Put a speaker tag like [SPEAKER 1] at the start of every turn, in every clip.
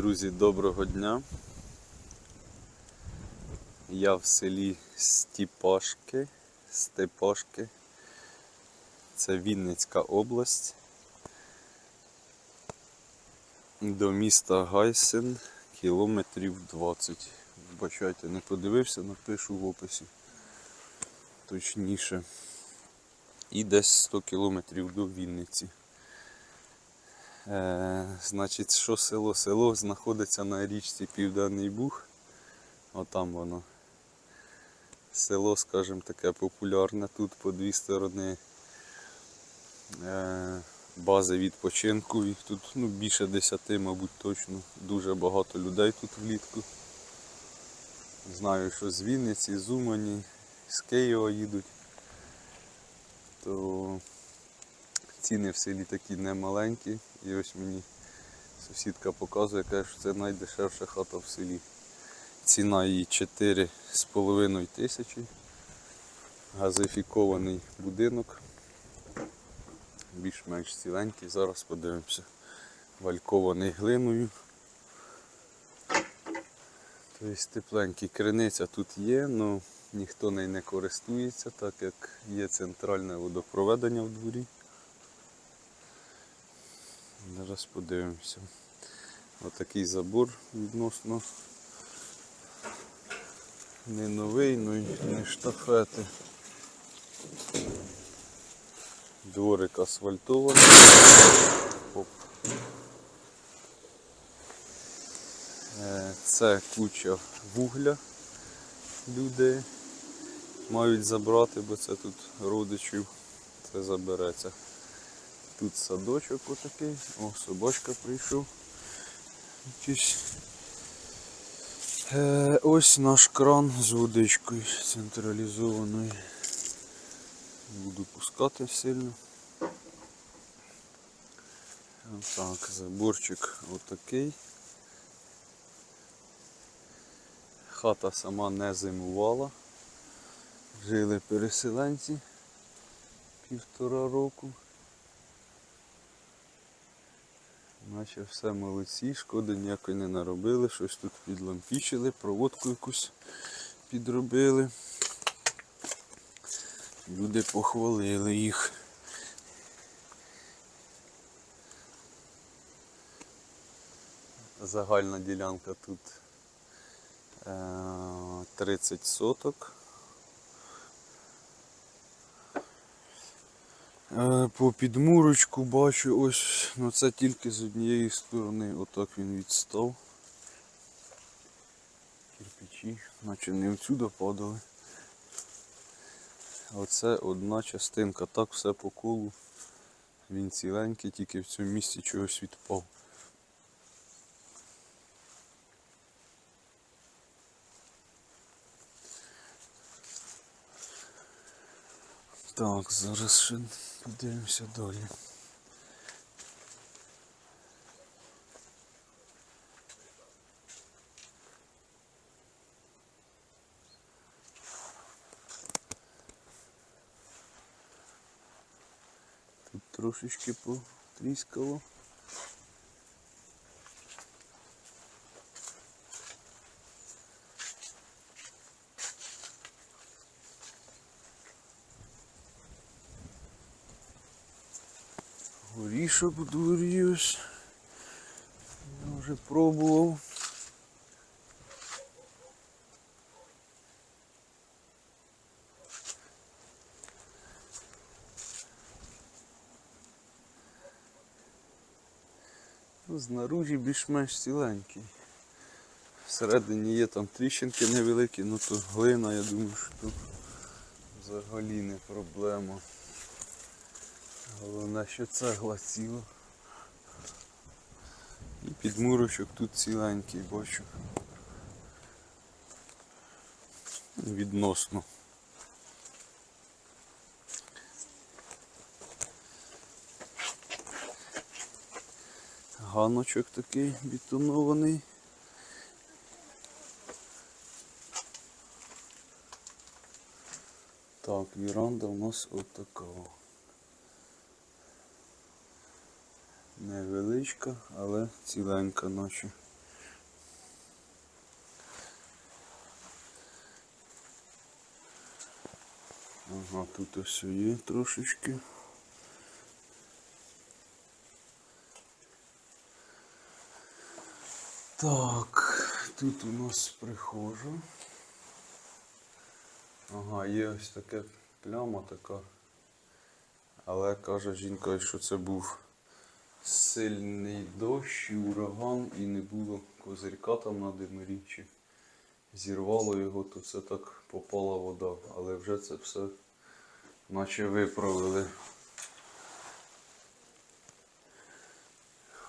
[SPEAKER 1] Друзі, доброго дня. Я в селі Стіпашки, Степашки. Це Вінницька область. До міста Гайсен кілометрів 20. Вибачайте, не подивився, напишу в описі. Точніше. І десь 100 кілометрів до Вінниці. Е, значить, що село? Село знаходиться на річці Південний Буг. Отам воно. Село, скажімо, таке популярне тут по дві сторони. Е, бази відпочинку. Їх тут ну, більше десяти, мабуть, точно. Дуже багато людей тут влітку. Знаю, що з Вінниці, з Умані, з Києва їдуть. То ціни в селі такі немаленькі. І ось мені сусідка показує, каже, що це найдешевша хата в селі. Ціна її 4,5 тисячі. Газифікований будинок. Більш-менш ціленький. Зараз подивимося. Валькований глиною. Тобто тепленький криниця тут є, але ніхто нею не користується, так як є центральне водопроведення в дворі. Зараз подивимося. Отакий забор відносно не новий, ну і не штафети. Дворик асфальтований. Е, Це куча вугля люди мають забрати, бо це тут родичів, це забереться. Тут садочок отакий. О, собачка прийшов. Якийсь. Е, ось наш кран з водичкою централізованою. Буду пускати сильно. Так, заборчик отакий. Хата сама не зимувала. Жили переселенці півтора року. Наче все молодці, шкоди ніякої не наробили, щось тут підлампічили, проводку якусь підробили. Люди похвалили їх. Загальна ділянка тут е, 30 соток. По підмурочку бачу ось, ну це тільки з однієї сторони, отак він відстав. Кирпичі, наче не отсюди падали. Оце одна частинка, так все по колу. Він ціленький, тільки в цьому місці чогось відпав. Так, зараз ще подивимося далі. Тут трошечки потріскало. В дворі. Я вже пробував. Ну, Знаружі більш-менш ціленький. Всередині є там тріщинки невеликі, ну то глина, я думаю, що тут взагалі не проблема. Головне, що цегла ціла. І підмурочок тут ціленький бачу. Відносно. Ганочок такий бетонований. Так, віранда у нас отака. невеличка, але ціленька ночі. Ага, тут ось є трошечки. Так, тут у нас прихожа. Ага, є ось така пляма така. Але каже жінка, що це був сильний дощ і ураган і не було козирька там на димирічі. Зірвало його, то це так попала вода. Але вже це все наче виправили.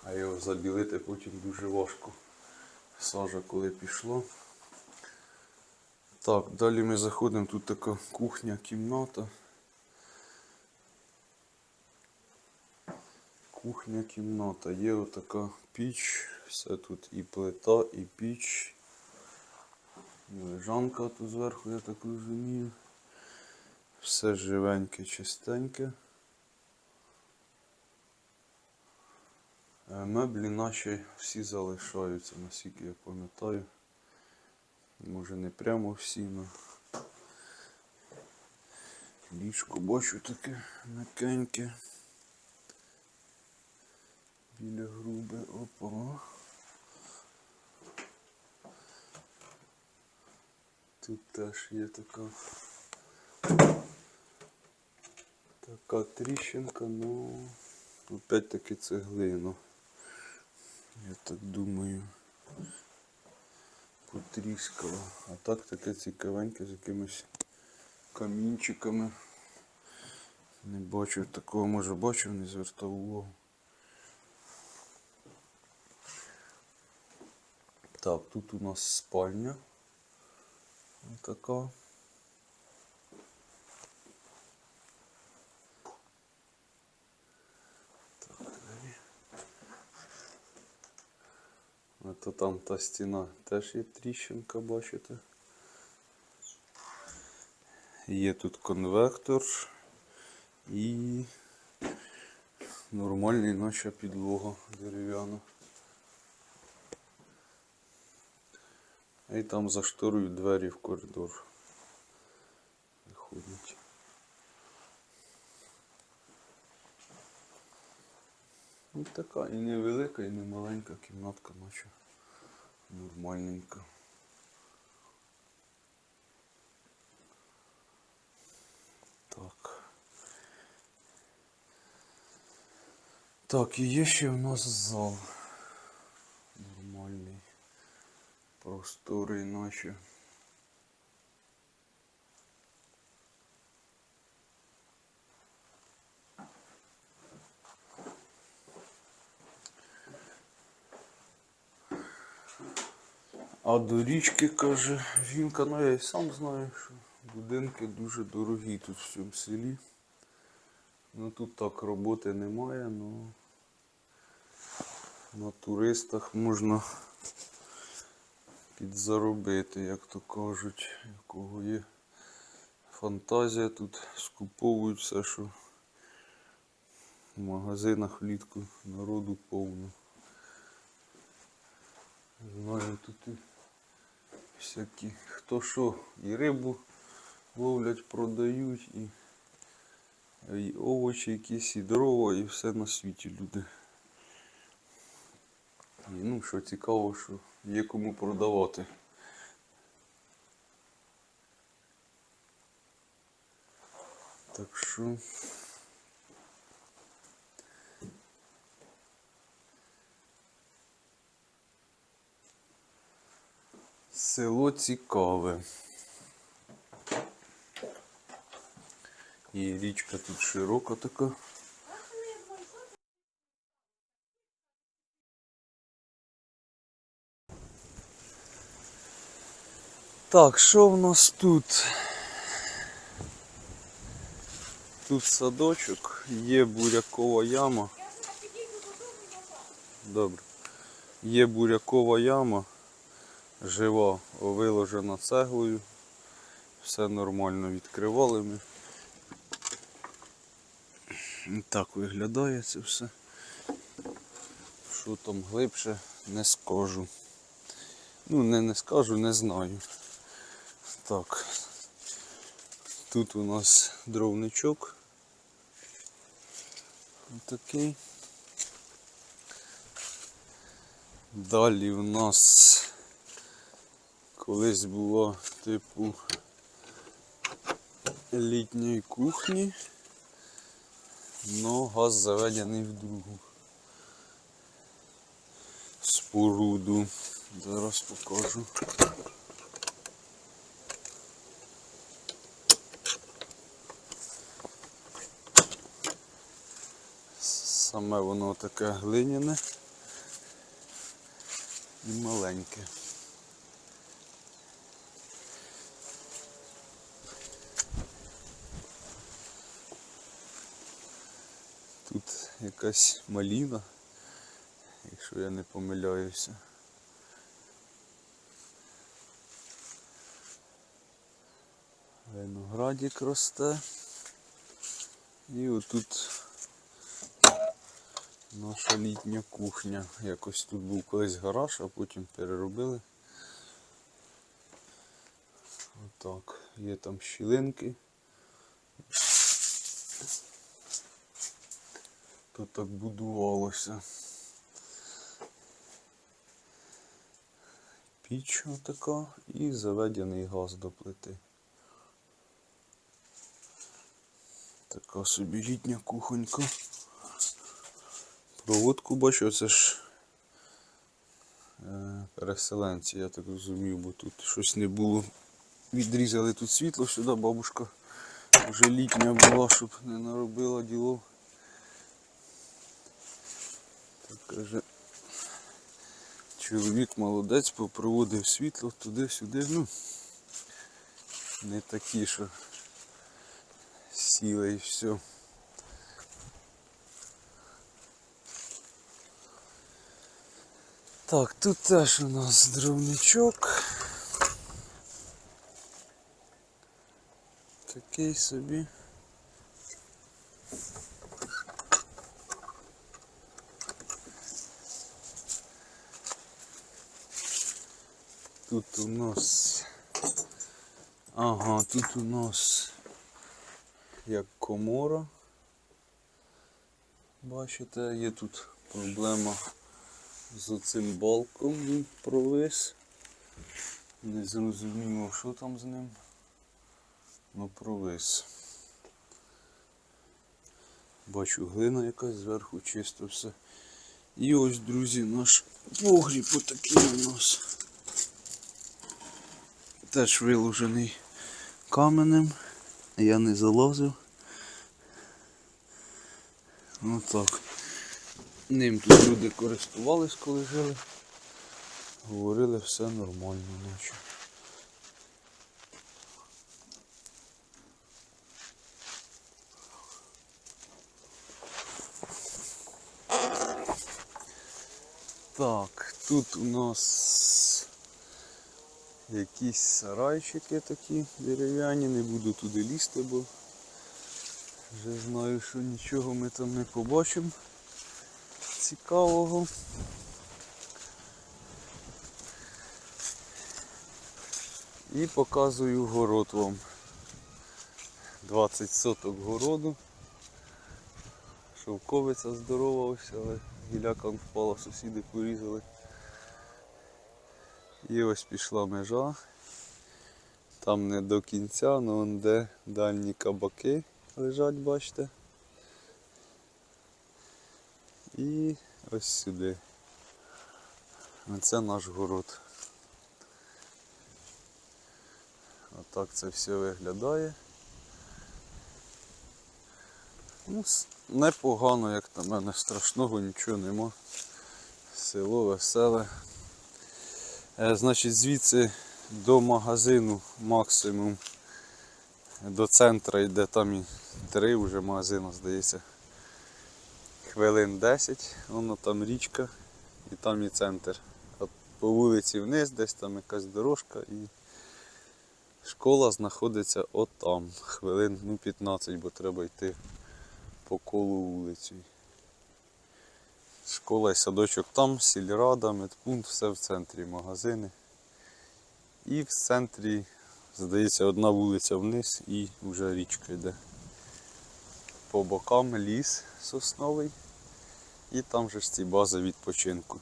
[SPEAKER 1] А його забілити потім дуже важко. Сажа коли пішла. Так, далі ми заходимо, тут така кухня, кімната. Кухня, кімната. Є отака піч, все тут і плита, і піч. І лежанка тут зверху, я так розумію. Все живеньке, чистеньке. Е, Меблі наші всі залишаються, наскільки я пам'ятаю. Може не прямо всі, але ліжко бачу таке м'якеньке. Біля груби, опа. Тут теж є така така тріщинка, ну опять таки цеглину. Я так думаю. Потріскала. А так таке цікавеньке з якимись камінчиками. Не бачив такого, може бачив, не звертав увагу. Так, тут у нас спальня. Така. Так, далі. А там та стіна теж є тріщинка, бачите. Є тут конвектор і нормальний наша підлога дерев'яна. І там за шторою двері в коридор виходять. Ну така і невелика, і не маленька кімнатка, наче нормальненька. Так. Так, і є ще в нас зал. Нормальний. Простори наші. А до річки, каже жінка, ну я і сам знаю, що будинки дуже дорогі тут в цьому селі. Ну тут так роботи немає, ну на туристах можна підзаробити, як то кажуть, у кого є фантазія, тут скуповують все, що в магазинах влітку народу повно. Знаю, тут і всякі, хто що, і рибу ловлять, продають, і, і овочі якісь, і дрова, і все на світі люди. І, ну, що цікаво, що є кому продавати. Так що. Село цікаве. І річка тут широка така. Так, що в нас тут? Тут садочок, є бурякова яма. Добре. Є бурякова яма, жива, виложена цеглою. Все нормально відкривали ми. Так виглядає це все. Що там глибше, не скажу. Ну, не, не скажу, не знаю. Так. Тут у нас дровничок. Такий. Далі в нас колись було типу літньої кухні, но газ заведений в другу споруду. Зараз покажу. Саме воно таке глиняне і маленьке. Тут якась маліна, якщо я не помиляюся. Виноградик росте. І отут наша літня кухня. Якось тут був колись гараж, а потім переробили. Отак. Є там щілинки. Тут так будувалося. Піч отака і заведений газ до плити. Така собі літня кухонька. Проводку бачу, це ж е, переселенці, я так розумів, бо тут щось не було. Відрізали тут світло сюди, бабушка вже літня була, щоб не наробила діло. Так каже, чоловік молодець, попроводив світло туди-сюди. Ну, не такі, що сіли і все. Так, тут теж у нас дровничок. Такий собі. Тут у нас. Ага, тут у нас як комора. Бачите, є тут проблема з цим балком він провис. Не зрозуміло, що там з ним. Ну провис. Бачу глина якась зверху чисто все. І ось, друзі, наш погріб отакий у нас. Теж виложений каменем. Я не залазив. Отак. Ним тут люди користувались, коли жили. Говорили, все нормально наче. Так, тут у нас якісь сарайчики такі дерев'яні, не буду туди лізти, бо вже знаю, що нічого ми там не побачимо цікавого. І показую город вам. 20 соток городу. Шовковиця здорова ось, але гіляка впала, сусіди порізали. І ось пішла межа. Там не до кінця, але де дальні кабаки лежать, бачите. І ось сюди. Оце наш город. Отак це все виглядає. Ну, непогано, як на мене, страшного нічого нема. Село веселе. Е, значить, звідси до магазину максимум до центра йде там і три вже магазини, здається. Хвилин 10, воно там річка і там і центр. А по вулиці вниз, десь там якась дорожка і школа знаходиться отам. Хвилин ну, 15, бо треба йти по колу вулицю. Школа і садочок там, сільрада, медпункт, все в центрі, магазини. І в центрі Здається, одна вулиця вниз і вже річка йде. По бокам ліс сосновий. І там же ж ці бази відпочинку.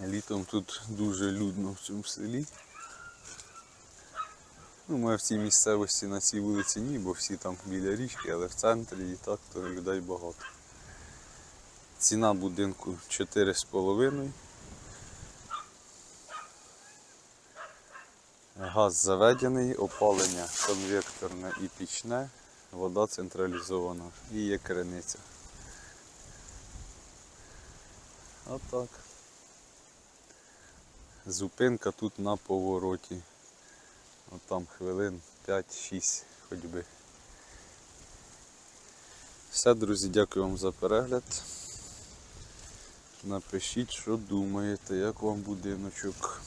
[SPEAKER 1] Літом тут дуже людно в цьому селі. Ну, ми в цій місцевості на цій вулиці ні, бо всі там біля річки, але в центрі і так то людей багато. Ціна будинку 4,5. Газ заведений, опалення конвекторне і пічне, вода централізована і є криниця. Отак. Зупинка тут на повороті. От там хвилин 5-6 ходьби. Все, друзі, дякую вам за перегляд. Напишіть, що думаєте, як вам будиночок.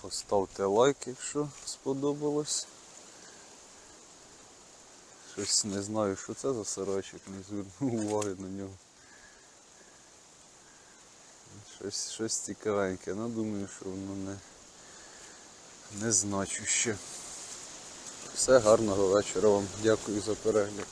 [SPEAKER 1] Поставте лайк, якщо сподобалось. Щось не знаю, що це за сорочок, не звернув уваги на нього. Щось, щось цікавеньке, ну думаю, що воно не, не значуще. Все, гарного вечора вам. Дякую за перегляд.